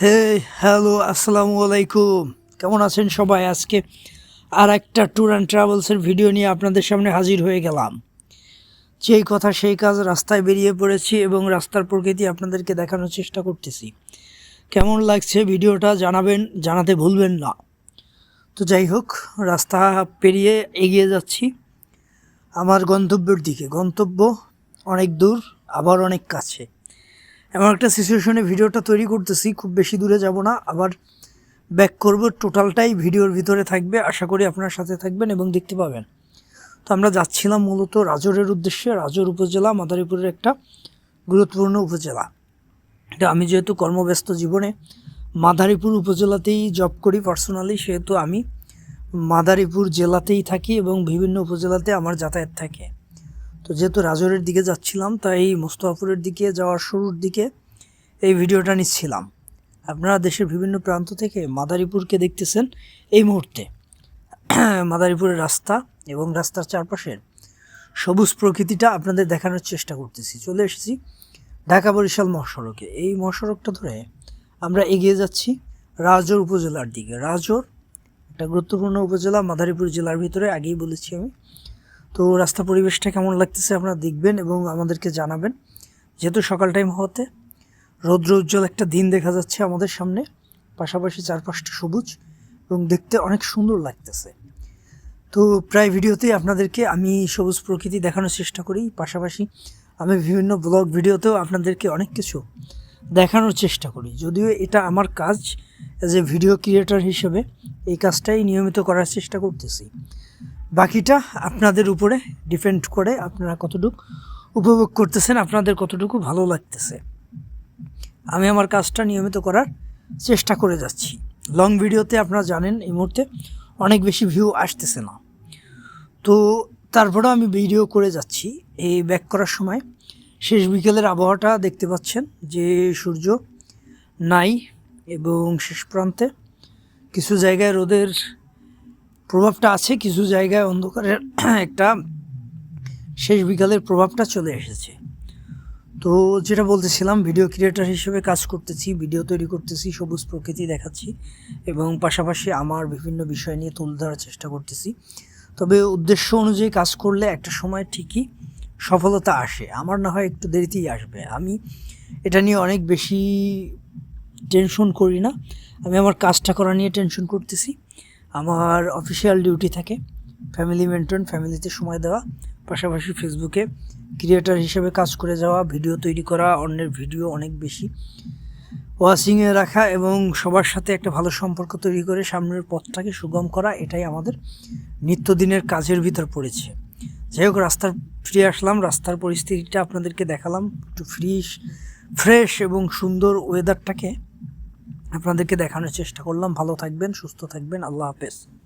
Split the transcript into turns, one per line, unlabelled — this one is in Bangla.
হে হ্যালো আসসালামু আলাইকুম কেমন আছেন সবাই? আজকে আর একটা ট্যুর অ্যান্ড ট্রাভেলসের ভিডিও নিয়ে আপনাদের সামনে হাজির হয়ে গেলাম। যেই কথা, সেই কাজ রাস্তায় বেরিয়ে পড়েছি এবং রাস্তার প্রকৃতি আপনাদেরকে দেখানোর চেষ্টা করতেছি। কেমন লাগছে ভিডিওটা জানাবেন, জানাতে ভুলবেন না। তো যাই হোক, রাস্তা পেরিয়ে এগিয়ে যাচ্ছি আমার গন্তব্যের দিকে। গন্তব্য অনেক দূর, আবার অনেক কাছে। এমন একটা সিচুয়েশনে ভিডিওটা তৈরি করতেছি, খুব বেশি দূরে যাব না। আবার ব্যাক করব টোটালটাই ভিডিওর ভিতরে থাকবে, আশা করি আপনার সাথে থাকবেন এবং দেখতে পাবেন। তো আমরা যাচ্ছিলাম মূলত রাজরের উদ্দেশ্যে, রাজর উপজেলা, মাদারীপুরের একটা গুরুত্বপূর্ণ উপজেলা। এটা আমি যেহেতু কর্মব্যস্ত জীবনে, মাদারীপুর উপজেলাতেই জব করি পার্সোনালি সেহেতু আমি মাদারীপুর জেলাতেই থাকি এবং বিভিন্ন উপজেলাতে আমার যাতায়াত থাকে। তো যেহেতু রাজরের দিকে যাচ্ছিলাম, তাই মোস্তফাপুরের দিকে যাওয়ার শুরুর দিকে এই ভিডিওটা নিচ্ছিলাম। আপনারা দেশের বিভিন্ন প্রান্ত থেকে মাদারীপুরকে দেখতেছেন এই মুহূর্তে। মাদারীপুরের রাস্তা এবং রাস্তার চারপাশের সবুজ প্রকৃতিটা আপনাদের দেখানোর চেষ্টা করতেছি। চলে এসেছি ঢাকা বরিশাল মহাসড়কে। এই মহাসড়কটা ধরে আমরা এগিয়ে যাচ্ছি রাজোর উপজেলার দিকে। রাজোর একটা গুরুত্বপূর্ণ উপজেলা, মাদারীপুর জেলার ভিতরে, আগেই বলেছি আমি। তো রাস্তা পরিবেশটা কেমন লাগতেছে আপনারা দেখবেন এবং আমাদেরকে জানাবেন। যেহেতু সকাল টাইম হওয়াতে রৌদ্র উজ্জ্বল একটা দিন দেখা যাচ্ছে আমাদের সামনে, পাশাপাশি চারপাশটা সবুজ এবং দেখতে অনেক সুন্দর লাগতেছে। তো প্রায় ভিডিওতেই আপনাদেরকে আমি সবুজ প্রকৃতি দেখানোর চেষ্টা করি, পাশাপাশি আমি বিভিন্ন ব্লগ ভিডিওতেও আপনাদেরকে অনেক কিছু দেখানোর চেষ্টা করি। যদিও এটা আমার কাজ অ্যাজ এ ভিডিও ক্রিয়েটর হিসেবে এই কাজটাই নিয়মিত করার চেষ্টা করতেছি। বাকিটা আপনাদের উপরে ডিপেন্ড করে আপনারা কতটুকু উপভোগ করতেছেন, আপনাদের কতটুকু ভালো লাগতেছে। আমি আমার কাজটা নিয়মিত করার চেষ্টা করে যাচ্ছি। লং ভিডিওতে আপনারা জানেন এই মুহূর্তে অনেক বেশি ভিউ আসতেছে না। তো তারপরেও আমি ভিডিও করে যাচ্ছি। এই ব্যাক করার সময় শেষ বিকেলের আবহাওয়াটা দেখতে পাচ্ছেন যে সূর্য নাই এবং শেষ প্রান্তে কিছু জায়গায় রোদের প্রভাবটা আছে, কিছু জায়গায় অন্ধকারের একটা শেষ বিকালের প্রভাবটা চলে এসেছে। তো যেটা বলতেছিলাম ভিডিও ক্রিয়েটার হিসেবে কাজ করতেছি ভিডিও তৈরি করতেছি, সবুজ প্রকৃতি দেখাচ্ছি এবং পাশাপাশি আমার বিভিন্ন বিষয় নিয়ে তুলে ধরার চেষ্টা করতেছি। তবে উদ্দেশ্য অনুযায়ী কাজ করলে একটা সময় ঠিকই সফলতা আসে। আমার না হয় একটু দেরিতেই আসবে। আমি এটা নিয়ে অনেক বেশি টেনশন করি না। আমি আমার কাজটা করা নিয়ে টেনশন করতেছি। আমার অফিসিয়াল ডিউটি থাকে ফ্যামিলি মেনটেন ফ্যামিলিতে সময় দেওয়া, পাশাপাশি ফেসবুকে ক্রিয়েটার হিসেবে কাজ করে যাওয়া ভিডিও তৈরি করা, অন্যের ভিডিও অনেক বেশি। ওয়াচিংয়ে রাখা এবং সবার সাথে একটা ভালো সম্পর্ক তৈরি করে সামনের পথটাকে সুগম করা, এটাই আমাদের নিত্যদিনের কাজের ভিতর পড়েছে। যাই হোক, রাস্তার ফিরে আসলাম, রাস্তার পরিস্থিতিটা আপনাদেরকে দেখালাম, একটু ফ্রিশ ফ্রেশ এবং সুন্দর ওয়েদারটাকে আপনাদেরকে দেখানোর চেষ্টা করলাম। ভালো থাকবেন সুস্থ থাকবেন। আল্লাহ হাফেজ।